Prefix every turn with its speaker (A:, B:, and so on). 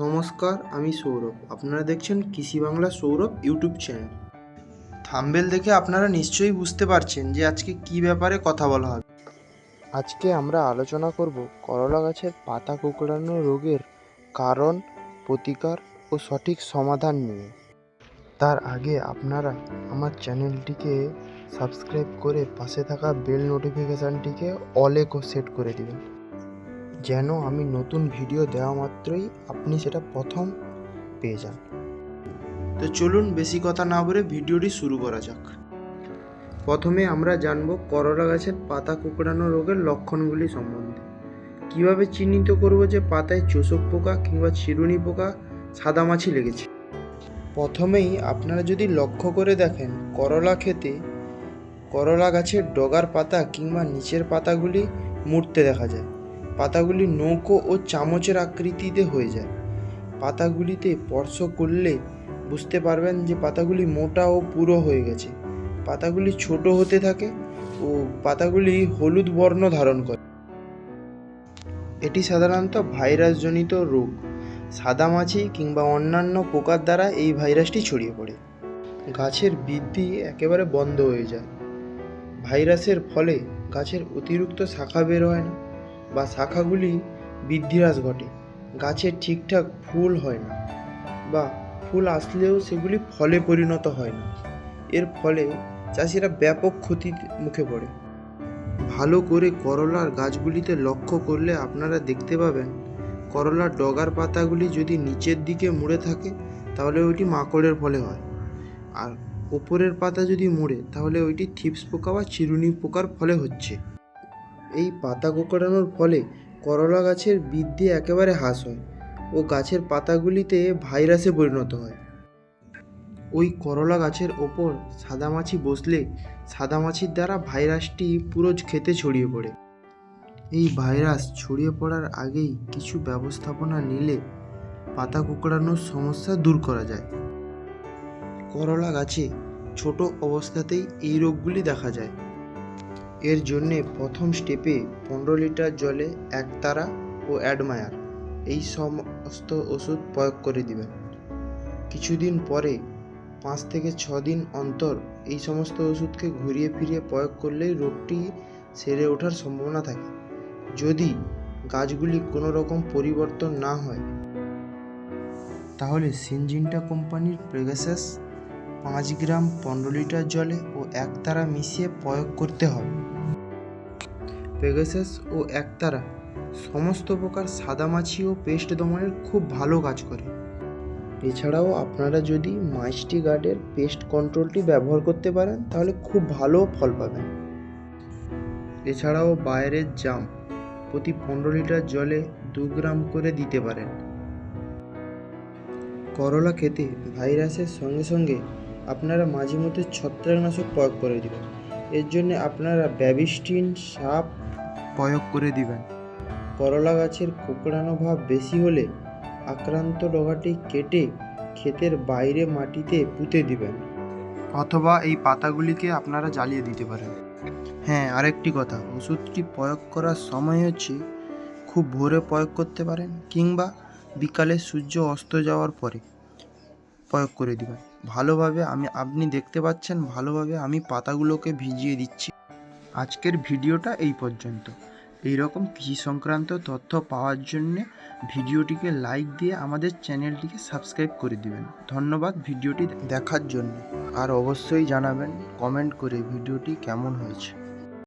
A: নমস্কার, আমি সৌরভ। আপনারা দেখছেন Krishi Bangla Sourav YouTube channel. Thumbnail দেখে আপনারা নিশ্চয়ই বুঝতে পারছেন যে আজকে কি ব্যাপারে কথা বলা হবে। আজকে আমরা আলোচনা করব করলা গাছের পাতা কুকড়ানো রোগের কারণ, প্রতিকার ও সঠিক সমাধান নিয়ে। তার আগে আপনারা আমার চ্যানেলটিকে সাবস্ক্রাইব করে পাশে থাকা বেল নোটিফিকেশানটিকে অলে সেট করে দিবেন। যেন আমি নতুন ভিডিও দেওয়া মাত্রই আপনি সেটা প্রথম পেয়ে যান। তো চলুন বেশি কথা না বলে ভিডিওটি শুরু করা যাক। প্রথমে আমরা জানব করলা গাছের পাতা কুকড়ানো রোগের লক্ষণগুলি সম্বন্ধে। কীভাবে চিহ্নিত করব যে পাতায় চোষক পোকা কিংবা চিরুনি পোকা সাদামাছি লেগেছে? প্রথমেই আপনারা যদি লক্ষ্য করে দেখেন, করলা খেতে করলা গাছের ডগার পাতা কিংবা নিচের পাতাগুলি মুড়তে দেখা যায়। পাতাগুলি নৌকো ও চামচের আকৃতিতে হয়ে যায়। পাতাগুলিতে স্পর্শ করলে বুঝতে পারবেন যে পাতাগুলি মোটা ও পুরো হয়ে গেছে। পাতাগুলি ছোট হতে থাকে ও পাতাগুলি হলুদ বর্ণ ধারণ করে। এটি সাধারণত ভাইরাসজনিত রোগ, সাদা মাছি কিংবা অন্যান্য পোকার দ্বারা এই ভাইরাসটি ছড়িয়ে পড়ে। গাছের বৃদ্ধি একেবারে বন্ধ হয়ে যায়। ভাইরাসের ফলে গাছের অতিরিক্ত শাখা বের হয় না। বা শাখাগুলি বৃদ্ধিহ্রাস ঘটে। গাছের ঠিকঠাক ফুল হয় না বা ফুল আসলেও সেগুলি ফলে পরিণত হয় না। এর ফলে চাষিরা ব্যাপক ক্ষতির মুখে পড়ে। ভালো করে করলার গাছগুলিতে লক্ষ্য করলে আপনারা দেখতে পাবেন, করলার ডগার পাতাগুলি যদি নিচের দিকে মুড়ে থাকে, তাহলে ওইটি মাকড়ের ফলে হয়। আর ওপরের পাতা যদি মুড়ে, তাহলে ওইটি থিপস পোকা বা চিরুনি পোকার ফলে হচ্ছে। এই পাতা কোকড়ানোর ফলে করলা গাছের বৃদ্ধি একেবারে হ্রাস হয় ও গাছের পাতাগুলিতে ভাইরাসে পরিণত হয়। ওই করলা গাছের ওপর সাদামাছি বসলে সাদামাছির দ্বারা ভাইরাসটি পুরো খেতে ছড়িয়ে পড়ে। এই ভাইরাস ছড়িয়ে পড়ার আগেই কিছু ব্যবস্থাপনা নিলে পাতা কুকড়ানোর সমস্যা দূর করা যায়। করলা গাছে ছোট অবস্থাতেই এই রোগগুলি দেখা যায়। এর জন্যে প্রথম স্টেপে পনেরো লিটার জলে একতারা ও অ্যাডমায়ার এই সমস্ত ওষুধ প্রয়োগ করে দিবেন। কিছুদিন পরে পাঁচ থেকে ছ দিন অন্তর এই সমস্ত ওষুধকে ঘুরিয়ে ফিরিয়ে প্রয়োগ করলেই রোগটি সেরে ওঠার সম্ভাবনা থাকে। যদি গাছগুলি কোনো রকম পরিবর্তন না হয়, তাহলে সিনজিনটা কোম্পানির প্রেগাসাস পাঁচ গ্রাম পনেরো লিটার জলে ও একতারা মিশিয়ে প্রয়োগ করতে হবে। পেগাসাস ও একতারা সমস্ত প্রকার সাদামাছি ও পেস্ট দমনের খুব ভালো কাজ করে। এছাড়াও আপনারা যদি মাইস্টি গার্ডের পেস্ট কন্ট্রোলটি ব্যবহার করতে পারেন, তাহলে খুব ভালো ফল পাবেন। এছাড়াও বাইরের জাম প্রতি পনেরো লিটার জলে দু গ্রাম করে দিতে পারেন। করলা খেতে ভাইরাসের সঙ্গে সঙ্গে আপনারা মাঝে মধ্যে ছত্রাকনাশক প্রয়োগ করে দিবেন। এর জন্য আপনারা ব্যাবিস্টিন সাপ প্রয়োগ করে দিবেন। করলা গাছের কোকড়ানো ভাব বেশি হলে আক্রান্ত ডগাটি কেটে ক্ষেতের বাইরে মাটিতে পুঁতে দিবেন। অথবা এই পাতাগুলিকে আপনারা জ্বালিয়ে দিতে পারেন। হ্যাঁ আরেকটি কথা, ওষুধটি প্রয়োগ করার সময় হচ্ছে খুব ভোরে প্রয়োগ করতে পারেন কিংবা বিকালে সূর্য অস্ত যাওয়ার পরে। প্রয়োগ করে দিবেন ভালোভাবে আমি, আপনি দেখতে পাচ্ছেন, ভালোভাবে আমি পাতাগুলোকে ভিজিয়ে দিচ্ছি। আজকের ভিডিওটা এই পর্যন্ত। এই রকম কৃষি সংক্রান্ত তথ্য পাওয়ার জন্যে ভিডিওটিকে লাইক দিয়ে আমাদের চ্যানেলটিকে সাবস্ক্রাইব করে দিবেন। ধন্যবাদ ভিডিওটি দেখার জন্য। আর অবশ্যই জানাবেন, কমেন্ট করে ভিডিওটি কেমন হয়েছে।